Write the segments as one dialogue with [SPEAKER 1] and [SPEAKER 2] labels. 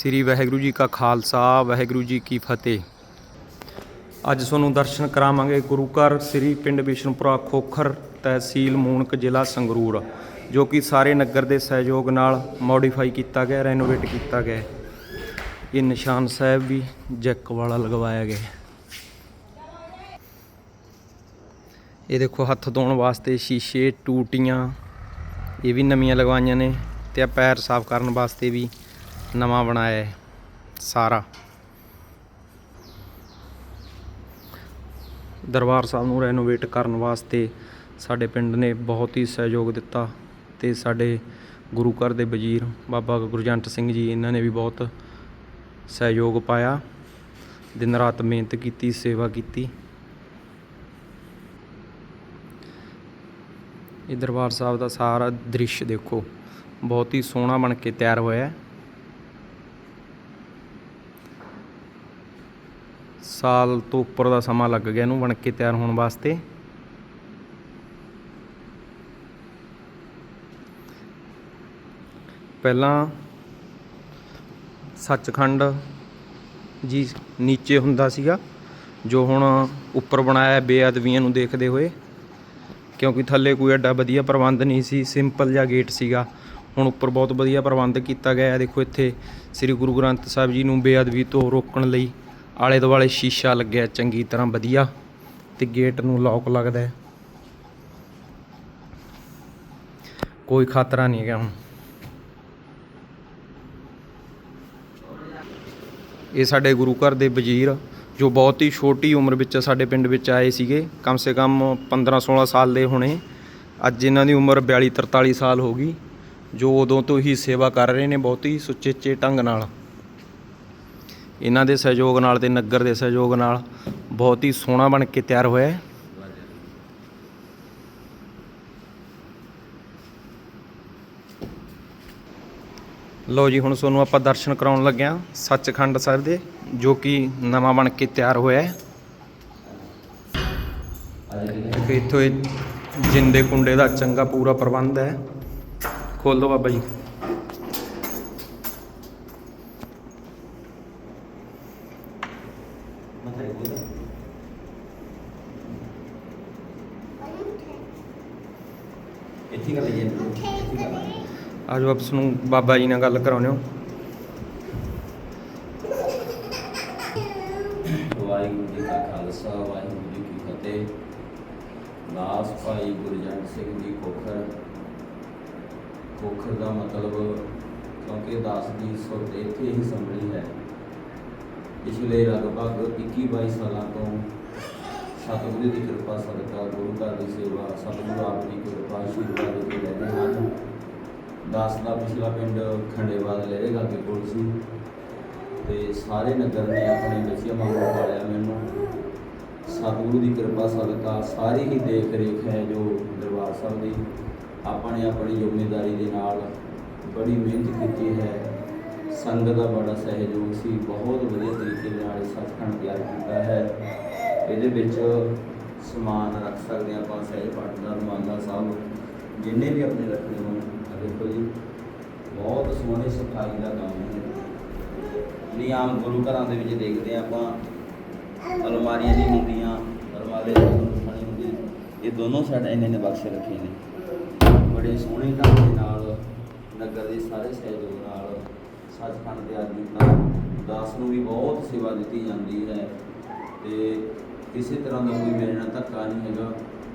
[SPEAKER 1] ਸ੍ਰੀ ਵਾਹਿਗੁਰੂ ਜੀ ਕਾ ਖਾਲਸਾ, ਵਾਹਿਗੁਰੂ ਜੀ ਕੀ ਫਤਿਹ। ਅੱਜ ਤੁਹਾਨੂੰ ਦਰਸ਼ਨ ਕਰਾਵਾਂਗੇ ਗੁਰੂ ਘਰ ਸ੍ਰੀ ਪਿੰਡ ਬਿਸ਼ਨਪੁਰਾ ਖੋਖਰ ਤਹਿਸੀਲ ਮੂਨਕ ਜ਼ਿਲ੍ਹਾ ਸੰਗਰੂਰ, ਜੋ ਕਿ ਸਾਰੇ ਨਗਰ ਦੇ ਸਹਿਯੋਗ ਨਾਲ ਮੋਡੀਫਾਈ ਕੀਤਾ ਗਿਆ ਰੈਨੋਵੇਟ ਕੀਤਾ ਗਿਆ ਇਹ ਨਿਸ਼ਾਨ ਸਾਹਿਬ ਵੀ ਜੈਕ ਵਾਲਾ ਲਗਵਾਇਆ ਗਿਆ ਇਹ ਦੇਖੋ ਹੱਥ ਧੋਣ ਵਾਸਤੇ ਸ਼ੀਸ਼ੇ, ਟੂਟੀਆਂ, ਇਹ ਵੀ ਨਵੀਆਂ ਲਗਵਾਈਆਂ ਨੇ ਤੇ ਆ ਪੈਰ ਸਾਫ਼ ਕਰਨ ਵਾਸਤੇ ਵੀ ਨਵਾਂ ਬਣਾਇਆ ਹੈ, ਸਾਰਾ। ਦਰਬਾਰ ਸਾਹਿਬ ਨੂੰ ਰੈਨੋਵੇਟ ਕਰਨ ਵਾਸਤੇ ਸਾਡੇ ਪਿੰਡ ਨੇ ਬਹੁਤ ਹੀ ਸਹਿਯੋਗ ਦਿੱਤਾ ਤੇ ਸਾਡੇ ਗੁਰੂ ਘਰ ਦੇ ਵਜ਼ੀਰ ਬਾਬਾ ਗੁਰਜੰਟ ਸਿੰਘ ਜੀ, ਇਹਨਾਂ ਨੇ ਵੀ ਬਹੁਤ ਸਹਿਯੋਗ ਪਾਇਆ, ਦਿਨ ਰਾਤ ਮਿਹਨਤ ਕੀਤੀ, ਸੇਵਾ ਕੀਤੀ। ਇਹ ਦਰਬਾਰ ਸਾਹਿਬ ਦਾ ਸਾਰਾ ਦ੍ਰਿਸ਼ ਦੇਖੋ, ਬਹੁਤ ਹੀ ਸੋਹਣਾ ਬਣ ਕੇ ਤਿਆਰ ਹੋਇਆ ਹੈ। ਸਾਲ ਤੋਂ ਉੱਪਰ ਦਾ ਸਮਾਂ ਲੱਗ ਗਿਆ ਇਹਨੂੰ ਬਣ ਕੇ ਤਿਆਰ ਹੋਣ ਵਾਸਤੇ। ਪਹਿਲਾਂ ਸੱਚਖੰਡ ਜੀ ਨੀਚੇ ਹੁੰਦਾ ਸੀਗਾ, ਜੋ ਹੁਣ ਉੱਪਰ ਬਣਾਇਆ ਬੇਅਦਬੀਆਂ ਨੂੰ ਦੇਖਦੇ ਹੋਏ। ਕਿਉਂਕਿ ਥੱਲੇ ਕੋਈ ਐਡਾ ਵਧੀਆ ਪ੍ਰਬੰਧ ਨਹੀਂ ਸੀ, ਸਿੰਪਲ ਜਿਹਾ ਗੇਟ ਸੀਗਾ। ਹੁਣ ਉੱਪਰ ਬਹੁਤ ਵਧੀਆ ਪ੍ਰਬੰਧ ਕੀਤਾ ਗਿਆ ਹੈ। ਦੇਖੋ ਇੱਥੇ ਸ੍ਰੀ ਗੁਰੂ ਗ੍ਰੰਥ ਸਾਹਿਬ ਜੀ ਨੂੰ ਬੇਅਦਬੀ ਤੋਂ ਰੋਕਣ ਲਈ ਆਲੇ ਦੁਆਲੇ ਸ਼ੀਸ਼ਾ ਲੱਗਿਆ, ਚੰਗੀ ਤਰ੍ਹਾਂ ਵਧੀਆ ਤੇ ਗੇਟ ਨੂੰ ਲੌਕ ਲੱਗਦਾ ਹੈ। ਕੋਈ ਖਤਰਾ ਨਹੀਂ ਹੈਗਾ ਹੁਣ। ਇਹ ਸਾਡੇ ਗੁਰੂ ਘਰ ਦੇ ਵਜ਼ੀਰ, ਜੋ ਬਹੁਤ ਹੀ ਛੋਟੀ ਉਮਰ ਵਿੱਚ ਸਾਡੇ ਪਿੰਡ ਵਿੱਚ ਆਏ ਸੀਗੇ, ਕਮ ਸੇ ਕਮ 15 16 ਸਾਲ ਦੇ ਹੋਣੇ। ਅੱਜ ਇਹਨਾਂ ਦੀ ਉਮਰ 42 43 ਸਾਲ ਹੋ ਗਈ, ਜੋ ਉਦੋਂ ਤੋਂ ਹੀ ਸੇਵਾ ਕਰ ਰਹੇ ਨੇ ਬਹੁਤ ਹੀ ਸੁਚੇਚੇ ਢੰਗ ਨਾਲ। ਇਹਨਾਂ ਦੇ ਸਹਿਯੋਗ ਨਾਲ ਤੇ ਨਗਰ ਦੇ ਸਹਿਯੋਗ ਨਾਲ ਬਹੁਤ ਹੀ ਸੋਹਣਾ ਬਣ ਕੇ ਤਿਆਰ ਹੋਇਆ ਹੈ। ਲੋ ਜੀ, ਹੁਣ ਤੁਹਾਨੂੰ ਆਪਾਂ ਦਰਸ਼ਨ ਕਰਾਉਣ ਲੱਗੇ ਹਾਂ ਸੱਚਖੰਡ ਸਾਹਿਬ ਦੇ, ਜੋ ਕਿ ਨਵਾਂ ਬਣ ਕੇ ਤਿਆਰ ਹੋਇਆ ਹੈ। ਇੱਥੋਂ ਇਹ ਜਿੰਦੇ ਕੁੰਡੇ ਦਾ ਚੰਗਾ ਪੂਰਾ ਪ੍ਰਬੰਧ ਹੈ। ਖੋਲ ਦੋ ਬਾਬਾ ਜੀ
[SPEAKER 2] ਇੱਥੇ ਕਰ ਲਈਏ ਇੱਥੇ ਕਰ ਲਈਏ
[SPEAKER 1] ਆਜੋ ਆਪ ਨੂੰ ਬਾਬਾ ਜੀ ਨਾਲ ਗੱਲ ਕਰਾਉਣੇ ਹੋ।
[SPEAKER 2] ਵਾਹਿਗੁਰੂ ਜੀ ਕਾ ਖਾਲਸਾ, ਵਾਹਿਗੁਰੂ ਜੀ ਕੀ ਫਤਿਹ। ਦਾਸ ਭਾਈ ਗੁਰਜੰਟ ਸਿੰਘ ਜੀ ਕੋਖਰ ਕੋਖਰ ਦਾ ਮਤਲਬ ਕਿਉਂਕਿ ਦਾਸ ਦੀ ਸੁਰਤ ਇੱਥੇ ਹੀ ਸੰਭਲੀ ਹੈ। ਪਿਛਲੇ ਲਗਭਗ 21 22 ਸਾਲਾਂ ਤੋਂ ਸਤਿਗੁਰੂ ਦੀ ਕਿਰਪਾ, ਸਦਕਾ, ਗੁਰੂ ਘਰ ਦੀ ਸੇਵਾ, ਸਤਿਗੁਰੂ ਆਪ ਦੀ ਕਿਰਪਾ ਸ਼ੁਰੂ ਦੇ ਕੇ ਲੈਦੇ ਹਨ। ਦਾਸ ਦਾ ਪਿਛਲਾ ਪਿੰਡ ਖੰਡੇਵਾਲ ਲਹਿਰੇਗਾ ਕੇ ਕੋਲ ਸੀ ਤੇ ਸਾਰੇ ਨਗਰ ਨੇ ਆਪਣੇ ਬੱਚਿਆਂ ਵਾਂਗੂ ਪਾਲਿਆ ਮੈਨੂੰ। ਸਤਿਗੁਰੂ ਦੀ ਕਿਰਪਾ, ਸਦਕਾ, ਸਾਰੀ ਹੀ ਦੇਖ ਰੇਖ ਹੈ ਜੋ ਦਰਬਾਰ ਸਾਹਿਬ ਦੀ। ਆਪਾਂ ਨੇ ਆਪਣੀ ਜ਼ਿੰਮੇਵਾਰੀ ਦੇ ਨਾਲ ਬੜੀ ਮਿਹਨਤ ਕੀਤੀ ਹੈ। ਸੰਗਤ ਦਾ ਬੜਾ ਸਹਿਯੋਗ ਸੀ। ਬਹੁਤ ਵਧੀਆ ਤਰੀਕੇ ਦੇ ਨਾਲ ਇਹ ਸੱਚਖੰਡ ਤਿਆਰ ਕੀਤਾ ਹੈ। ਇਹਦੇ ਵਿੱਚ ਸਮਾਨ ਰੱਖ ਸਕਦੇ ਹਾਂ ਆਪਾਂ, ਸਹਿਜ ਪਾਠ ਦਾ ਰਮਾਨਾ ਸਾਹਿਬ, ਜਿੰਨੇ ਵੀ ਆਪਣੇ ਰੱਖਣੇ ਹੋਣ। ਦੇਖੋ ਜੀ, ਬਹੁਤ ਸੋਹਣੇ ਸਫ਼ਾਈ ਦਾ ਕੰਮ ਹੈ। ਨਹੀਂ, ਆਮ ਗੁਰੂ ਘਰਾਂ ਦੇ ਵਿੱਚ ਦੇਖਦੇ ਹਾਂ ਆਪਾਂ, ਅਲਮਾਰੀਆਂ ਨਹੀਂ ਹੁੰਦੀਆਂ ਅਲਮਾਰੇ ਖਾਣੀ ਹੁੰਦੀ ਇਹ ਦੋਨੋਂ ਸਾਈਡ ਇੰਨੇ ਨੇ ਬਕਸੇ ਰੱਖੇ ਨੇ। ਬੜੇ ਸੋਹਣੇ ਢੰਗ ਦੇ ਨਾਲ ਨਗਰ ਦੇ ਸਾਰੇ ਸਹਿਯੋਗ ਨਾਲ ਸੱਚਖੰਡ ਤਿਆਰ ਕੀਤਾ ਦਾਸ ਨੂੰ ਵੀ ਬਹੁਤ ਸੇਵਾ ਦਿੱਤੀ ਜਾਂਦੀ ਹੈ। ਤੇ ਕਿਸੇ ਤਰ੍ਹਾਂ ਦਾ ਕੋਈ ਮੇਰੇ ਨਾਲ ਧੱਕਾ ਨਹੀਂ ਹੈਗਾ।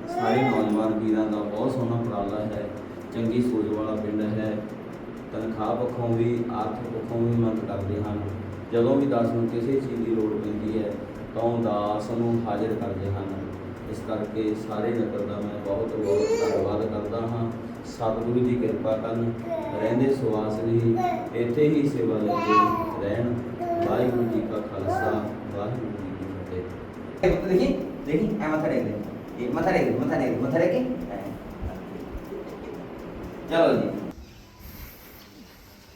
[SPEAKER 2] ਸਾਰੇ ਨੌਜਵਾਨ ਵੀਰਾਂ ਦਾ ਬਹੁਤ ਸੋਹਣਾ ਉਪਰਾਲਾ ਹੈ। ਚੰਗੀ ਸੋਚ ਵਾਲਾ ਪਿੰਡ ਹੈ ਤਨਖਾਹ ਪੱਖੋਂ ਵੀ ਆਰਥਿਕ ਪੱਖੋਂ ਵੀ ਮੰਗ ਕਰਦੇ ਹਨ ਜਦੋਂ ਵੀ ਦਾਸ ਨੂੰ ਕਿਸੇ ਚੀਜ਼ ਦੀ ਲੋੜ ਪੈਂਦੀ ਹੈ ਤਾਂ ਉਹ ਦਾਸ ਨੂੰ ਹਾਜ਼ਰ ਕਰਦੇ ਹਨ ਇਸ ਕਰਕੇ ਸਾਰੇ ਨਗਰ ਦਾ ਮੈਂ ਬਹੁਤ ਬਹੁਤ ਧੰਨਵਾਦ ਕਰਦਾ ਹਾਂ ਸਤਿਗੁਰੂ ਦੀ ਕਿਰਪਾ ਕਰਨ ਰਹਿੰਦੇ ਸਵਾਸ ਲਈ ਇੱਥੇ ਹੀ ਸੇਵਾ ਲੈਂਦੇ ਰਹਿਣ ਵਾਹਿਗੁਰੂ ਜੀ ਕਾ ਖਾਲਸਾ ਵਾਹਿਗੁਰੂ ਜੀ ਕੀ ਫਤਿਹ
[SPEAKER 3] Eh, देखी देखी ऐ माथा टेक दे ये माथा टेक दे माथा टेक दे माथा टेक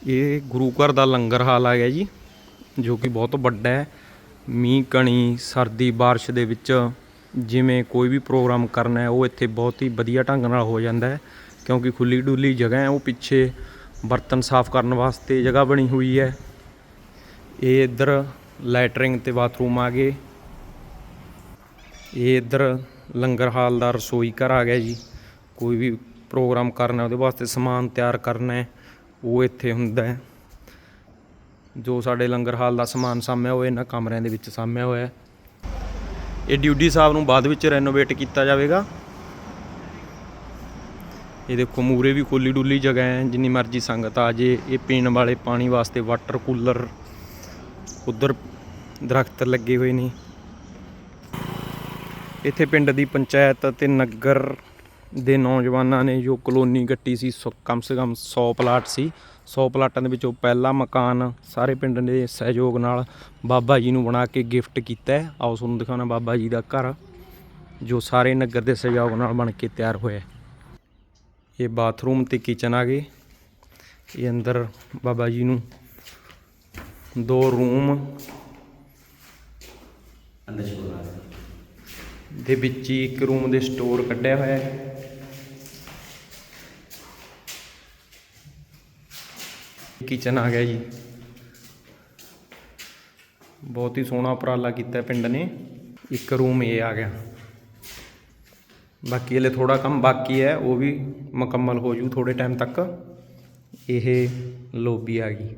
[SPEAKER 1] ਇਹ ਗੁਰੂ ਘਰ ਦਾ ਲੰਗਰ ਹਾਲ ਆ ਗਿਆ ਜੀ, ਜੋ ਕਿ ਬਹੁਤ ਵੱਡਾ ਹੈ। ਮੀਂਹ, ਕਣੀ, ਸਰਦੀ بارش ਦੇ ਵਿੱਚ ਜਿਵੇਂ ਕੋਈ ਵੀ ਪ੍ਰੋਗਰਾਮ ਕਰਨਾ ਹੈ, ਉਹ ਇੱਥੇ ਬਹੁਤ ਹੀ ਵਧੀਆ ਢੰਗ ਨਾਲ ਹੋ ਜਾਂਦਾ ਹੈ, ਕਿਉਂਕਿ ਖੁੱਲੀ ਡੁੱਲੀ ਜਗ੍ਹਾ ਹੈ, ਉਹ ਪਿੱਛੇ ਬਰਤਨ ਸਾਫ਼ ਕਰਨ ਵਾਸਤੇ ਜਗ੍ਹਾ ਬਣੀ ਹੋਈ ਹੈ। ਇਹ ਇੱਧਰ ਲੈਟਰਿੰਗ ਤੇ ਬਾਥਰੂਮ ਆ ਗਏ। ਇਹ ਇੱਧਰ ਲੰਗਰ ਹਾਲ ਦਾ ਰਸੋਈ ਘਰ ਆ ਗਿਆ ਜੀ। ਕੋਈ ਵੀ ਪ੍ਰੋਗਰਾਮ ਕਰਨਾ, ਉਹਦੇ ਵਾਸਤੇ ਸਮਾਨ ਤਿਆਰ ਕਰਨਾ ਹੈ, ਉਹ ਇੱਥੇ ਹੁੰਦਾ ਹੈ। ਜੋ ਸਾਡੇ ਲੰਗਰ ਹਾਲ ਦਾ ਸਮਾਨ ਸਾਂਭਿਆ ਹੋਇਆ, ਇਹਨਾਂ ਕਮਰਿਆਂ ਦੇ ਵਿੱਚ ਸਾਮਿਆ ਹੋਇਆ ਹੈ। ਇਹ ਡਿਊਟੀ ਸਾਹਿਬ ਨੂੰ ਬਾਅਦ ਵਿੱਚ ਰੈਨੋਵੇਟ ਕੀਤਾ ਜਾਵੇਗਾ। ਇਹ ਦੇਖੋ ਮੂਰੇ ਵੀ ਖੋਲੀ ਡੁੱਲੀ ਜਗ੍ਹਾ ਹੈ, ਜਿੰਨੀ ਮਰਜ਼ੀ ਸੰਗਤ ਆ ਜੇ, ਇਹ ਪੀਣ ਵਾਲੇ ਪਾਣੀ ਵਾਸਤੇ ਵਾਟਰ ਕੂਲਰ ਉਧਰ ਦਰਖਤ ਲੱਗੇ ਹੋਏ ਨੇ। ਇੱਥੇ ਪਿੰਡ ਦੀ ਪੰਚਾਇਤ ਅਤੇ ਨਗਰ ਦੇ ਨੌਜਵਾਨਾਂ ਨੇ ਜੋ ਕਲੋਨੀ ਗੱਟੀ ਸੀ ਸੌ- ਕਮ ਸੇ ਕਮ 100 ਪਲਾਟ ਸੀ। 100 ਪਲਾਟਾਂ ਦੇ ਵਿੱਚੋਂ ਪਹਿਲਾ ਮਕਾਨ ਸਾਰੇ ਪਿੰਡ ਦੇ ਸਹਿਯੋਗ ਨਾਲ ਬਾਬਾ ਜੀ ਨੂੰ ਬਣਾ ਕੇ ਗਿਫਟ ਕੀਤਾ ਹੈ। ਆਓ ਤੁਹਾਨੂੰ ਦਿਖਾਉਣਾ ਬਾਬਾ ਜੀ ਦਾ ਘਰ ਜੋ ਸਾਰੇ ਨਗਰ ਦੇ ਸਹਿਯੋਗ ਨਾਲ ਬਣ ਕੇ ਤਿਆਰ ਹੋਇਆ। ਇਹ ਬਾਥਰੂਮ ਤੇ ਕਿਚਨ ਆ ਗਏ। ਇਹ ਅੰਦਰ ਬਾਬਾ ਜੀ ਨੂੰ ਦੋ ਰੂਮ ਦੇ ਵਿੱਚ ਇੱਕ ਰੂਮ ਦੇ ਸਟੋਰ ਕੱਢਿਆ ਹੋਇਆ ਹੈ। ਕਿਚਨ ਆ ਗਿਆ ਜੀ। ਬਹੁਤ ਹੀ ਸੋਹਣਾ ਉਪਰਾਲਾ ਕੀਤਾ ਪਿੰਡ ਨੇ। ਇੱਕ ਰੂਮ ਇਹ ਆ ਗਿਆ। ਬਾਕੀ ਹਲੇ ਥੋੜਾ ਕੰਮ ਬਾਕੀ ਹੈ, ਉਹ ਵੀ ਮੁਕੰਮਲ ਹੋ ਜੂ ਥੋੜੇ ਟਾਈਮ ਤੱਕ। ਇਹ ਲੋਬੀ ਆ ਗਈ।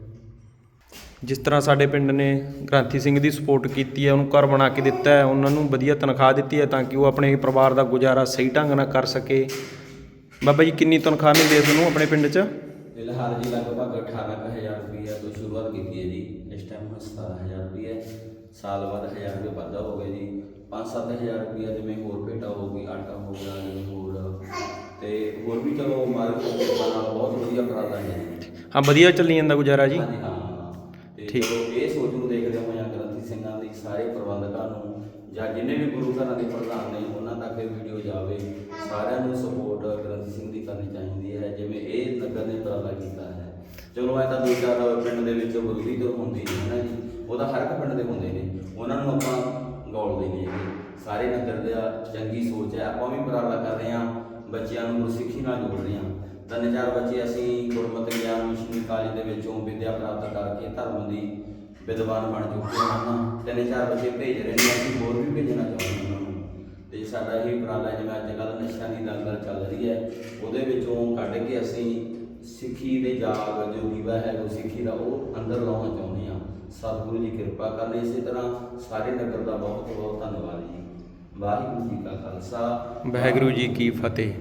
[SPEAKER 1] ਜਿਸ ਤਰ੍ਹਾਂ ਸਾਡੇ ਪਿੰਡ ਨੇ ਗ੍ਰਾਂਥੀ ਸਿੰਘ ਦੀ ਸਪੋਰਟ ਕੀਤੀ ਹੈ, ਉਹਨੂੰ ਘਰ ਬਣਾ ਕੇ ਦਿੱਤਾ ਹੈ, ਉਹਨਾਂ ਨੂੰ ਵਧੀਆ ਤਨਖਾਹ ਦਿੱਤੀ ਹੈ ਤਾਂ ਕਿ ਉਹ ਆਪਣੇ ਪਰਿਵਾਰ ਦਾ ਗੁਜ਼ਾਰਾ ਸਹੀ ਢੰਗ ਨਾਲ ਕਰ ਸਕੇ। ਬਾਬਾ ਜੀ, ਕਿੰਨੀ ਤਨਖਾਹ ਮਿਲਦੀ ਹੈ ਤੁਹਾਨੂੰ ਆਪਣੇ ਪਿੰਡ 'ਚ?
[SPEAKER 2] ਜੀ ਲਗਭਗ 18000 ਰੁਪਏ ਤੋਂ ਸ਼ੁਰੂਆਤ ਕੀਤੀ ਹੈ ਜੀ। ਇਸ ਟਾਈਮ 17000 ਰੁਪਏ ਸਾਲ ਬਾਅਦ 1000 ਰੁਪਏ ਵਾਧਾ ਹੋ ਗਿਆ ਜੀ। 5-7000 ਰੁਪਏ ਜਿਵੇਂ ਹੋਰ ਭੇਟਾ ਹੋ ਗਈ ਆਟਾ ਹੋ ਗਿਆ ਜਿਵੇਂ ਹੋਰ। ਤੇ ਹੋਰ ਵੀ ਚਲੋ ਕਿਰਪਾ ਨਾਲ ਬਹੁਤ ਵਧੀਆ ਉਪਰਾਲਾ ਹੈ ਜੀ।
[SPEAKER 1] ਹਾਂ ਵਧੀਆ ਚੱਲੀ ਜਾਂਦਾ ਗੁਜ਼ਾਰਾ ਜੀ।
[SPEAKER 2] ਹਾਂ ਤੇ
[SPEAKER 1] ਠੀਕ।
[SPEAKER 2] ਚਲੋ ਇਹ ਸੋਚ ਨੂੰ ਦੇਖਦੇ ਹੋਇਆ ਗ੍ਰੰਥੀ ਸਿੰਘਾਂ ਦੀ ਸਾਰੇ ਪ੍ਰਬੰਧਕਾਂ ਨੂੰ ਜਾਂ ਜਿੰਨੇ ਵੀ ਗੁਰੂ ਘਰਾਂ ਦੇ ਪ੍ਰਧਾਨ ਨੇ ਉਹਨਾਂ ਤੱਕ ਇਹ ਵੀਡੀਓ ਜਾਵੇ ਸਾਰਿਆਂ ਨੂੰ ਸਪੋਰਟ ਗ੍ਰੰਥੀ ਸਿੰਘ ਦੀ ਕਰਨੀ ਚਾਹੀਦੀ ਹੈ ਜਿਵੇਂ ਇਹ ਨੇ ਉਪਰਾਲਾ ਕੀਤਾ ਹੈ। ਚਲੋ ਐ ਤਾਂ ਦੋ ਚਾਰ ਪਿੰਡ ਦੇ ਵਿੱਚ ਵਿਰੋਧੀ ਤਾਂ ਹੁੰਦੀ ਹੈ ਨਾ ਜੀ? ਉਹ ਤਾਂ ਹਰ ਇੱਕ ਪਿੰਡ ਦੇ ਹੁੰਦੇ ਨੇ। ਉਹਨਾਂ ਨੂੰ ਆਪਾਂ ਗੌਲਦੇ ਨਹੀਂ ਹੈਗੇ ਸਾਰੇ ਨਗਰ ਦਾ ਚੰਗੀ ਸੋਚ ਹੈ। ਆਪਾਂ ਵੀ ਉਪਰਾਲਾ ਕਰ ਰਹੇ ਹਾਂ। ਬੱਚਿਆਂ ਨੂੰ ਗੁਰਸਿੱਖੀ ਨਾਲ ਜੋੜ ਰਹੇ ਹਾਂ। ਤਿੰਨ ਚਾਰ ਬੱਚੇ ਅਸੀਂ ਗੁਰਮਤਿ ਗਿਆਨ ਮਿਸ਼ਨਰੀ ਕਾਲਜ ਦੇ ਵਿੱਚੋਂ ਵਿੱਦਿਆ ਪ੍ਰਾਪਤ ਕਰਕੇ ਧਰਮ ਦੀ ਵਿਦਵਾਨ ਬਣ ਚੁੱਕੇ ਹਨ? ਤਿੰਨ ਚਾਰ ਬੱਚੇ ਭੇਜ ਰਹੇ ਨੇ। ਅਸੀਂ ਹੋਰ ਵੀ ਭੇਜਣਾ ਚਾਹੁੰਦੇ ਹਾਂ ਉਹਨਾਂ ਨੂੰ। ਤੇ ਸਾਡਾ ਇਹ ਉਪਰਾਲਾ ਜਿਵੇਂ ਅੱਜ ਕੱਲ੍ਹ ਨਸ਼ਾ ਦੀ ਦਲਦਲ ਚੱਲ ਰਹੀ ਹੈ। ਉਹਦੇ ਵਿੱਚੋਂ ਕੱਢ ਕੇ ਅਸੀਂ ਸਿੱਖੀ ਦੇ ਜਾਗ ਜੋ ਦੀਵਾ ਹੈ ਉਹ ਸਿੱਖੀ ਦਾ ਉਹ ਅੰਦਰ ਲਾਉਣਾ ਚਾਹੁੰਦੇ ਹਾਂ। ਸਤਿਗੁਰੂ ਜੀ ਕਿਰਪਾ ਕਰਨ ਇਸੇ ਤਰ੍ਹਾਂ ਸਾਰੇ ਨਗਰ ਦਾ ਬਹੁਤ ਬਹੁਤ ਧੰਨਵਾਦ ਜੀ। ਵਾਹਿਗੁਰੂ ਜੀ ਕਾ ਖਾਲਸਾ।
[SPEAKER 1] ਵਾਹਿਗੁਰੂ ਜੀ ਕੀ ਫਤਿਹ।